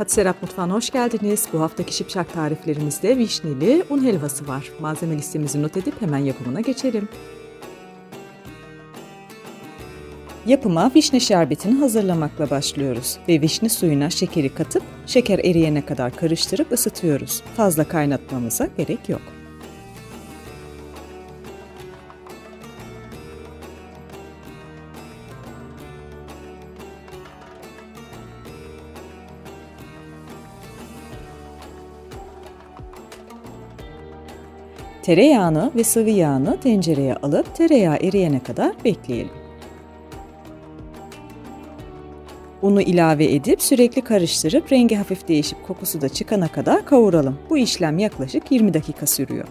Hadi Serap Mutfağı'na hoş geldiniz. Bu haftaki şipşak tariflerimizde vişneli un helvası var. Malzeme listemizi not edip hemen yapımına geçelim. Yapıma vişne şerbetini hazırlamakla başlıyoruz ve vişne suyuna şekeri katıp şeker eriyene kadar karıştırıp ısıtıyoruz. Fazla kaynatmamıza gerek yok. Tereyağını ve sıvı yağını tencereye alıp tereyağı eriyene kadar bekleyelim. Unu ilave edip sürekli karıştırıp rengi hafif değişip kokusu da çıkana kadar kavuralım. Bu işlem yaklaşık 20 dakika sürüyor.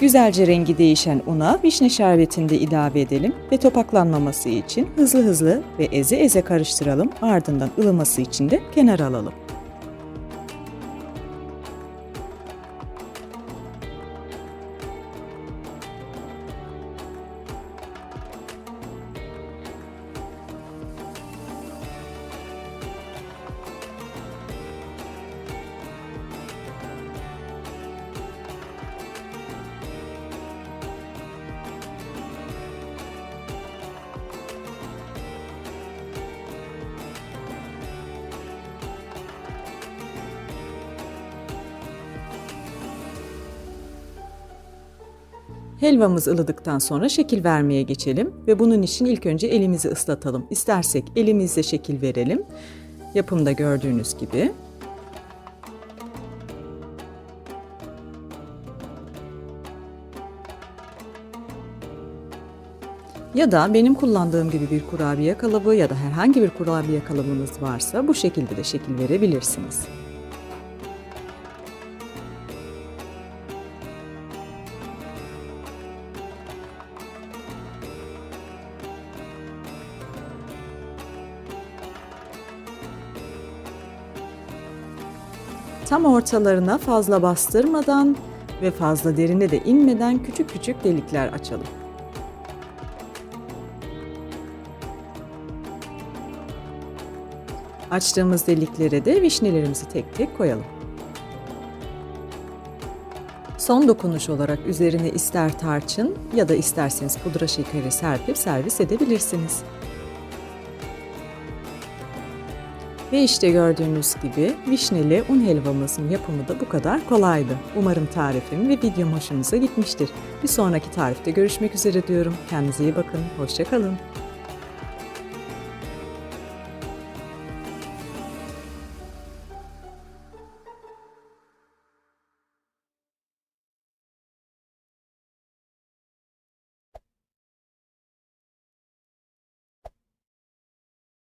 Güzelce rengi değişen una vişne şerbetini de ilave edelim ve topaklanmaması için hızlı hızlı ve eze eze karıştıralım. Ardından ılıması için de kenara alalım. Helvamız ılıdıktan sonra şekil vermeye geçelim ve bunun için ilk önce elimizi ıslatalım. İstersek elimizle şekil verelim. Yapımda gördüğünüz gibi. Ya da benim kullandığım gibi bir kurabiye kalıbı ya da herhangi bir kurabiye kalıbınız varsa bu şekilde de şekil verebilirsiniz. Tam ortalarına fazla bastırmadan ve fazla derine de inmeden küçük küçük delikler açalım. Açtığımız deliklere de vişnelerimizi tek tek koyalım. Son dokunuş olarak üzerine ister tarçın ya da isterseniz pudra şekeri serpip servis edebilirsiniz. Ve işte gördüğünüz gibi vişneli un helvamızın yapımı da bu kadar kolaydı. Umarım tarifim ve videom hoşunuza gitmiştir. Bir sonraki tarifte görüşmek üzere diyorum. Kendinize iyi bakın. Hoşçakalın.